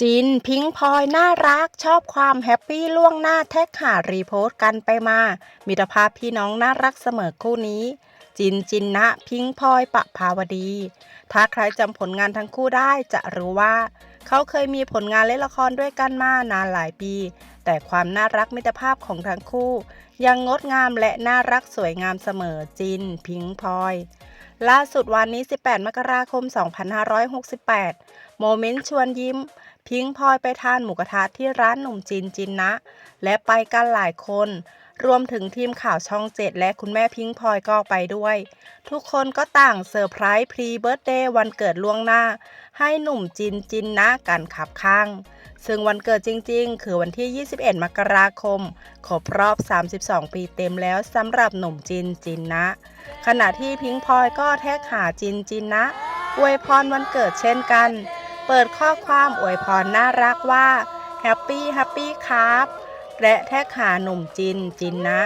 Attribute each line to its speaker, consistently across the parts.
Speaker 1: จิน พิงพลอยน่ารัก ชอบความแฮปปี้ล่วงหน้าแท็กหารีโพสต์กันไปมา มิตรภาพพี่น้องน่ารักเสมอคู่นี้ จินจินนะ พิงพลอยปะภาวดี ถ้าใครจำผลงานทั้งคู่ได้จะรู้ว่า เขาเคยมีผลงานเล่นละครด้วยกันมานานหลายปี แต่ความน่ารักมิตรภาพของทั้งคู่ ยังงดงามและน่ารักสวยงามเสมอจิน พิงพลอยล่าสุดวันนี้ 18 มกราคม 2568 โมเมนต์ชวนยิ้ม พิงค์พลอยไปทานหมูกระทะที่ร้านหนุ่มจีนจินนะ และไปกันหลายคน รวมถึงทีมข่าวช่องเจ็ดและคุณแม่พิงค์พลอยก็ไปด้วย ทุกคนก็ต่างเซอร์ไพรส์พรีเบิร์ d เดย์วันเกิดล่วงหน้า ให้หนุ่มจินจินนะกันขับข้าง ซึ่งวันเกิดจริง ๆ คือวันที่ 21 มกราคม ครบรอบ 32 ปีเต็มแล้วสำหรับหนุ่มจินจินนะ ขณะที่พิงค์พลอยก็แท็กหาจินจินนะอวยพรวันเกิดเช่นกัน เปิดข้อความอวยพรน่ารักว่าแฮปปี้แฮปปี้ครับ และแท็กหาหนุ่มจินจินนะ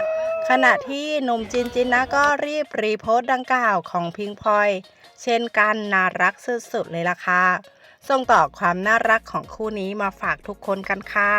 Speaker 1: ขณะที่หนุ่มจินจินนะก็รีบรีโพสต์ดังกล่าวของพิงพลอย เช่นกันน่ารักสุดๆเลยล่ะค่ะส่งต่อความน่ารักของคู่นี้มาฝากทุกคนกันค่ะ